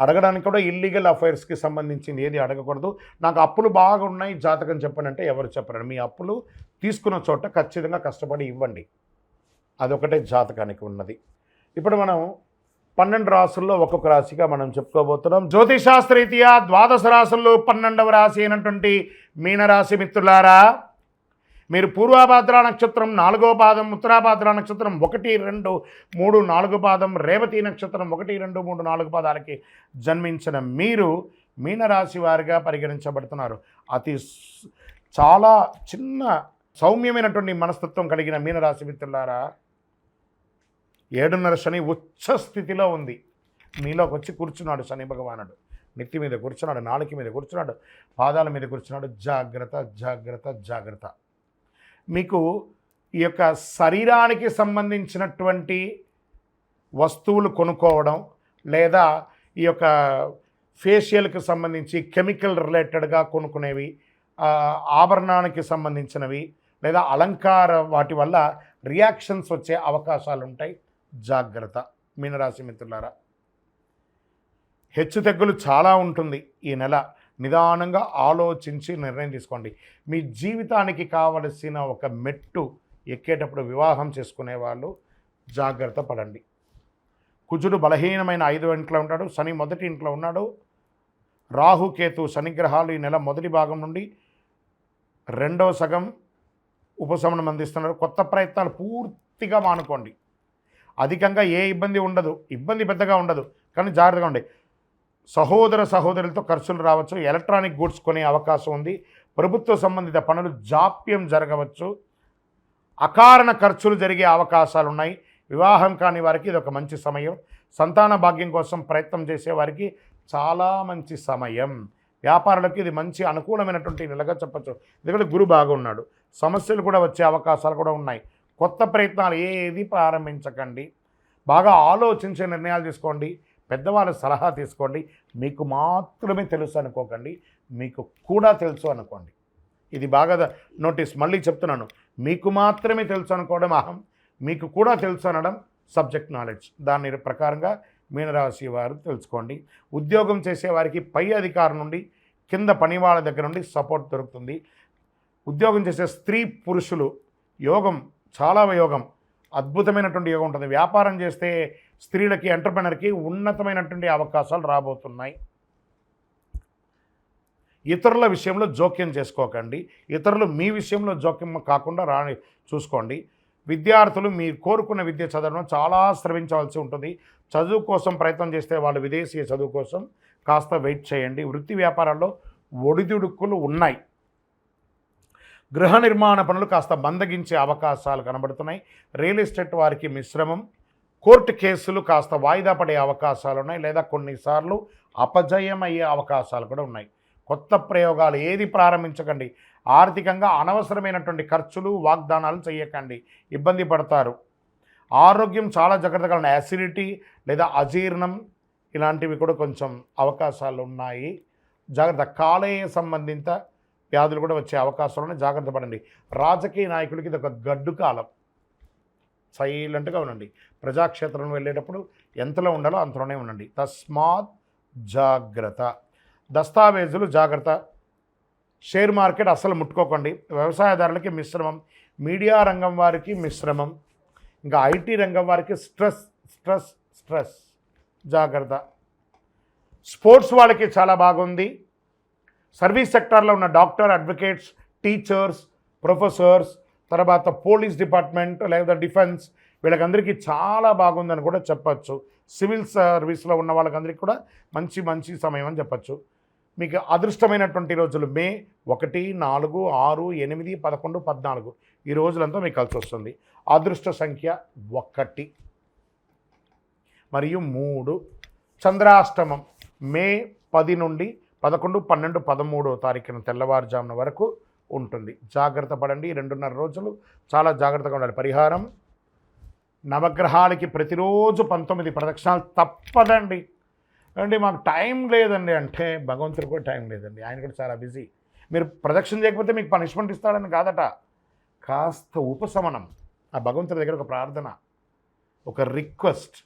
అడగడానికి కూడా ఇల్లీగల్ అఫైర్స్కి సంబంధించింది ఏది అడగకూడదు. నాకు అప్పులు బాగా ఉన్నాయి జాతకం చెప్పండి అంటే ఎవరు చెప్పరండి మీ అప్పులు తీసుకున్న చోట ఖచ్చితంగా కష్టపడి ఇవ్వండి. అదొకటే జాతకానికి ఉన్నది. ఇప్పుడు మనం పన్నెండు రాసుల్లో ఒక్కొక్క రాశిగా మనం చెప్పుకోబోతున్నాం. జ్యోతిశాస్త్రరీత్యా ద్వాదశ రాసుల్లో పన్నెండవ రాశి అయినటువంటి మీనరాశి మిత్రులారా మీరు పూర్వాభాద్ర నక్షత్రం నాలుగో పాదం ఉత్తరాభాద్ర నక్షత్రం ఒకటి రెండు మూడు నాలుగు పాదం రేవతి నక్షత్రం ఒకటి రెండు మూడు నాలుగు పాదాలకి జన్మించిన మీరు మీనరాశి వారిగా పరిగణించబడుతున్నారు. అతి చాలా చిన్న సౌమ్యమైనటువంటి మనస్తత్వం కలిగిన మీనరాశి మిత్రులారా ఏడున్నర శని ఉచ్చ స్థితిలో ఉంది. మీలోకి వచ్చి కూర్చున్నాడు శని భగవానుడు. నెత్తి మీద కూర్చున్నాడు నాలుక మీద కూర్చున్నాడు పాదాల మీద కూర్చున్నాడు. జాగ్రత్త జాగ్రత్త జాగ్రత్త. మీకు ఈ యొక్క శరీరానికి సంబంధించినటువంటి వస్తువులు కొనుక్కోవడం లేదా ఈ యొక్క ఫేషియల్కి సంబంధించి కెమికల్ రిలేటెడ్గా కొనుక్కునేవి ఆభరణానికి సంబంధించినవి లేదా అలంకార వాటి వల్ల రియాక్షన్స్ వచ్చే అవకాశాలు ఉంటాయి జాగ్రత్త మీనరాశి మిత్రులారా. హెచ్చు తగ్గులు చాలా ఉంటుంది ఈ నెల. నిదానంగా ఆలోచించి నిర్ణయం తీసుకోండి. మీ జీవితానికి కావలసిన ఒక మెట్టు ఎక్కేటప్పుడు వివాహం చేసుకునే వాళ్ళు జాగ్రత్త పడండి. కుజుడు బలహీనమైన ఐదో ఇంట్లో ఉంటాడు శని మొదటి ఇంట్లో ఉన్నాడు. రాహుకేతు శనిగ్రహాలు శని గ్రహాలు ఈ నెల మొదటి భాగం నుండి రెండవ సగం ఉపశమనం అందిస్తున్నారు. కొత్త ప్రయత్నాలు పూర్తిగా మానుకోండి. అధికంగా ఏ ఇబ్బంది ఉండదు. ఇబ్బంది పెద్దగా ఉండదు కానీ జాగ్రత్తగా ఉండే సహోదర సహోదరులతో ఖర్చులు రావచ్చు ఎలక్ట్రానిక్ గూడ్స్ కొనే అవకాశం ఉంది. ప్రభుత్వ సంబంధిత పనులు జాప్యం జరగవచ్చు. అకారణ ఖర్చులు జరిగే అవకాశాలు ఉన్నాయి. వివాహం కాని వారికి ఇది ఒక మంచి సమయం. సంతాన భాగ్యం కోసం ప్రయత్నం చేసే వారికి చాలా మంచి సమయం. వ్యాపారులకు ఇది మంచి అనుకూలమైనటువంటి నెలగా చెప్పచ్చు. ఎందుకంటే గురు బాగున్నాడు. సమస్యలు కూడా వచ్చే అవకాశాలు కూడా ఉన్నాయి. కొత్త ప్రయత్నాలు ఏది ప్రారంభించకండి. బాగా ఆలోచించే నిర్ణయాలు తీసుకోండి. పెద్దవాళ్ళ సలహా తీసుకోండి. మీకు మాత్రమే తెలుసు అనుకోకండి. మీకు కూడా తెలుసు అనుకోండి. ఇది బాగా నోటీస్ మళ్ళీ చెప్తున్నాను. మీకు మాత్రమే తెలుసు అనుకోవడం అహం. మీకు కూడా తెలుసు అనడం సబ్జెక్ట్ నాలెడ్జ్. దాని ప్రకారంగా మీనరాశి వారు తెలుసుకోండి. ఉద్యోగం చేసేవారికి పై అధికారం నుండి కింద పని వాళ్ళ దగ్గర నుండి సపోర్ట్ దొరుకుతుంది. ఉద్యోగం చేసే స్త్రీ పురుషులు యోగం చాలా యోగం. అద్భుతమైనటువంటి యోగం ఉంటుంది. వ్యాపారం చేస్తే స్త్రీలకి ఎంటర్ప్రెనర్కి ఉన్నతమైనటువంటి అవకాశాలు రాబోతున్నాయి. ఇతరుల విషయంలో జోక్యం చేసుకోకండి. ఇతరులు మీ విషయంలో జోక్యం కాకుండా రాని చూసుకోండి. విద్యార్థులు మీరు కోరుకున్న విద్య చదవడం చాలా శ్రమించవలసి ఉంటుంది. చదువు కోసం ప్రయత్నం చేస్తే వాళ్ళు విదేశీయ చదువు కోసం కాస్త వెయిట్ చేయండి. వృత్తి వ్యాపారాల్లో ఒడిదుడుకులు ఉన్నాయి. గృహ నిర్మాణ పనులు కాస్త మందగించే అవకాశాలు కనబడుతున్నాయి. రియల్ ఎస్టేట్ వారికి మిశ్రమం. కోర్టు కేసులు కాస్త వాయిదా పడే అవకాశాలు ఉన్నాయి. లేదా కొన్నిసార్లు అపజయం అయ్యే అవకాశాలు కూడా ఉన్నాయి. కొత్త ప్రయోగాలు ఏది ప్రారంభించకండి. ఆర్థికంగా అనవసరమైనటువంటి ఖర్చులు వాగ్దానాలు చేయకండి. ఇబ్బంది పడతారు. ఆరోగ్యం చాలా జాగ్రత్తగా ఉన్నాయి యాసిడిటీ లేదా అజీర్ణం ఇలాంటివి కూడా కొంచెం అవకాశాలు ఉన్నాయి. జాగ్రత్త. కాలేయ సంబంధిత వ్యాధులు కూడా వచ్చే అవకాశాలు ఉన్నాయి జాగ్రత్త పడండి. రాజకీయ నాయకులకి ఇది ఒక గడ్డు కాలం. సైలెంట్గా ఉండండి. ప్రజాక్షేత్రం వెళ్ళేటప్పుడు ఎంతలో ఉండాలో అంతలోనే ఉండండి. తస్మాత్ జాగ్రత్త. దస్తావేజులు జాగ్రత్త. షేర్ మార్కెట్ అస్సలు ముట్టుకోకండి. వ్యవసాయదారులకి మిశ్రమం. మీడియా రంగం వారికి మిశ్రమం. ఇంకా ఐటీ రంగం వారికి స్ట్రెస్ స్ట్రెస్ స్ట్రెస్. జాగ్రత్త. స్పోర్ట్స్ వాళ్ళకి చాలా బాగుంది. సర్వీస్ సెక్టార్లో ఉన్న డాక్టర్ అడ్వకేట్స్ టీచర్స్ ప్రొఫెసర్స్ తర్వాత పోలీస్ డిపార్ట్మెంట్ లేదా డిఫెన్స్ వీళ్ళకందరికీ చాలా బాగుందని కూడా చెప్పచ్చు. సివిల్ సర్వీస్లో ఉన్న వాళ్ళకందరికీ కూడా మంచి మంచి సమయం అని చెప్పచ్చు. మీకు అదృష్టమైనటువంటి రోజులు మే ఒకటి నాలుగు ఆరు ఎనిమిది పదకొండు పద్నాలుగు. ఈ రోజులంతా మీకు కలిసి వస్తుంది. అదృష్ట సంఖ్య ఒకటి. మరియు మూడు. చంద్రాష్టమం మే పది నుండి పదకొండు పన్నెండు పదమూడో తారీఖున తెల్లవారుజామున వరకు ఉంటుంది. జాగ్రత్త పడండి. రెండున్నర రోజులు చాలా జాగ్రత్తగా ఉండాలి. పరిహారం నవగ్రహాలకి ప్రతిరోజు పంతొమ్మిది ప్రదక్షిణాలు తప్పదండి. అండి మాకు టైం లేదండి. అంటే భగవంతుడు కూడా టైం లేదండి. ఆయన కూడా చాలా బిజీ. మీరు ప్రదక్షిణ చేయకపోతే మీకు పనిష్మెంట్ ఇస్తాడని కాదట. కాస్త ఉపశమనం. ఆ భగవంతుడి దగ్గర ఒక ప్రార్థన ఒక రిక్వెస్ట్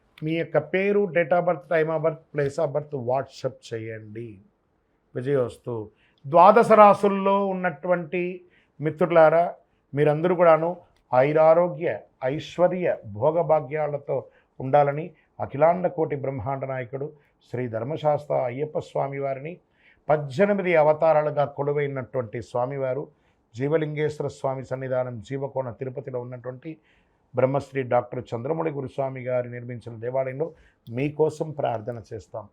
మీ యొక్క పేరు date of birth time of birth place of birth WhatsApp చేయండి. విజయోస్తు ద్వాదశ రాసుల్లో ఉన్నటువంటి మిత్రులారా మీరందరూ కూడాను ఐరారోగ్య ఐశ్వర్య భోగభాగ్యాలతో ఉండాలని అఖిలాండ కోటి బ్రహ్మాండ నాయకుడు శ్రీ ధర్మశాస్త్ర అయ్యప్ప స్వామి వారిని పద్దెనిమిది అవతారాలుగా కొలువైనటువంటి స్వామివారు జీవలింగేశ్వర స్వామి సన్నిధానం జీవకోణ తిరుపతిలో ఉన్నటువంటి బ్రహ్మశ్రీ డాక్టర్ చంద్రమౌళి గురుస్వామి గారు నిర్మించిన దేవాలయంలో మీకోసం ప్రార్థన చేస్తాం.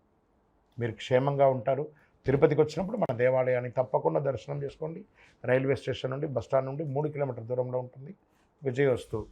మీరు క్షేమంగా ఉంటారు. తిరుపతికి వచ్చినప్పుడు మన దేవాలయాన్ని తప్పకుండా దర్శనం చేసుకోండి. రైల్వే స్టేషన్ నుండి బస్టాండ్ నుండి మూడు కిలోమీటర్ దూరంలో ఉంటుంది. విజయవస్తు